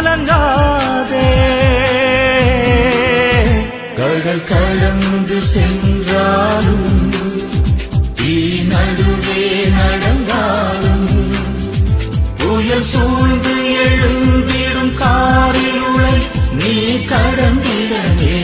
கலங்காதே கடல் கடந்து சென்றாலும் தீ நடுவே நடந்தாலும் புயல் சூழ்ந்து எழுந்திடும் காரிருளை நீ கடந்திடவே.